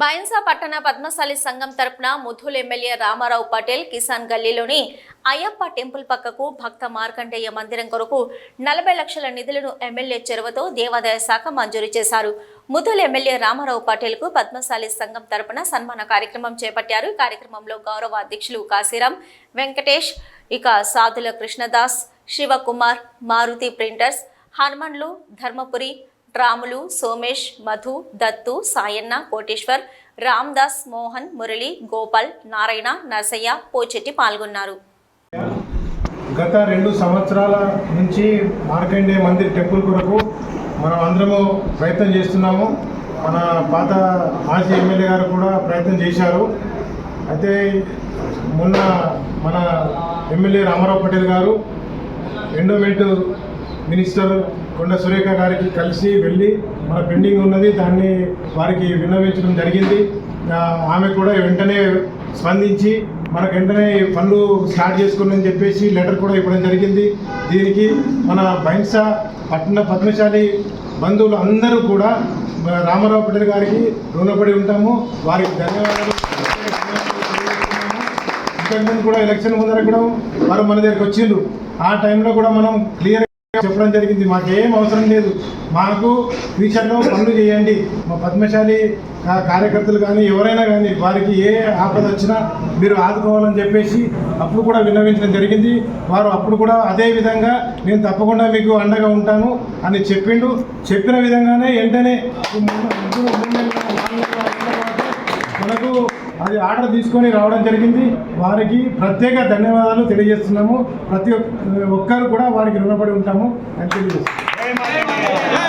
బైన్సా పట్టణ పద్మశాలి సంఘం తరపున ముథుల్ ఎమ్మెల్యే రామారావు పటేల్ కిసాన్ గల్లీలోని అయ్యప్ప టెంపుల్ పక్కకు భక్త మార్కండేయ మందిరం కొరకు నలభై లక్షల నిధులను ఎమ్మెల్యే చెరువతో దేవాదాయ శాఖ మంజూరు చేశారు. ముథుల్ ఎమ్మెల్యే రామారావు పటేల్కు పద్మశాలి సంఘం తరపున సన్మాన కార్యక్రమం చేపట్టారు. కార్యక్రమంలో గౌరవ అధ్యక్షులు కాశీరాం వెంకటేష్ ఇక సాధుల కృష్ణదాస్ శివకుమార్ మారుతి ప్రింటర్స్ హనుమన్లు ధర్మపురి రాములు సోమేష్ మధు దత్తు సాయన్న కోటేశ్వర్ రామ్దాస్ మోహన్ మురళి గోపాల్ నారాయణ నరసయ్య పోచెట్టి పాల్గొన్నారు. గత రెండు సంవత్సరాల నుంచి మార్కండే మందిర్ టెంపుల్ కొరకు మనం అందరము ప్రయత్నం చేస్తున్నాము. మన పాత మాజీ ఎమ్మెల్యే గారు కూడా ప్రయత్నం చేశారు. అయితే మొన్న మన ఎమ్మెల్యే రామారావు పటేల్ గారు ఎండోమెంట్ మినిస్టర్ కొండ సురేఖ గారికి కలిసి వెళ్ళి మన పెండింగ్ ఉన్నది దాన్ని వారికి విన్నవించడం జరిగింది. ఆమె కూడా వెంటనే స్పందించి మనకు వెంటనే పనులు స్టార్ట్ చేసుకుని చెప్పేసి లెటర్ కూడా ఇవ్వడం జరిగింది. దీనికి మన బైన్సా పట్టణ పద్మశాలి బంధువులు అందరూ కూడా రామారావు పటేల్ గారికి రుణపడి ఉంటాము. వారికి ధన్యవాదాలు. ఇంతకుముందు కూడా ఎలక్షన్ ముందర కూడా వారు మన దగ్గరికి వచ్చిండ్రు. ఆ టైంలో కూడా మనం క్లియర్ చెప్పడం జరిగింది. మాకేం అవసరం లేదు. మాకు ఫ్యూచర్లో పనులు చేయండి. మా పద్మశాలి కార్యకర్తలు కానీ ఎవరైనా కానీ వారికి ఏ ఆపద వచ్చినా మీరు ఆదుకోవాలని చెప్పేసి అప్పుడు కూడా విన్నవించడం జరిగింది. వారు అప్పుడు కూడా అదే విధంగా నేను తప్పకుండా మీకు అండగా ఉంటాను అని చెప్పిండు. చెప్పిన విధంగానే వెంటనే మనకు అది ఆర్డర్ తీసుకొని రావడం జరిగింది. వారికి ప్రత్యేక ధన్యవాదాలు తెలియజేస్తున్నాము. ప్రతి ఒక్క- ఒక్కరు కూడా వారికి రుణపడి ఉంటాము అని తెలియజేస్తున్నాము.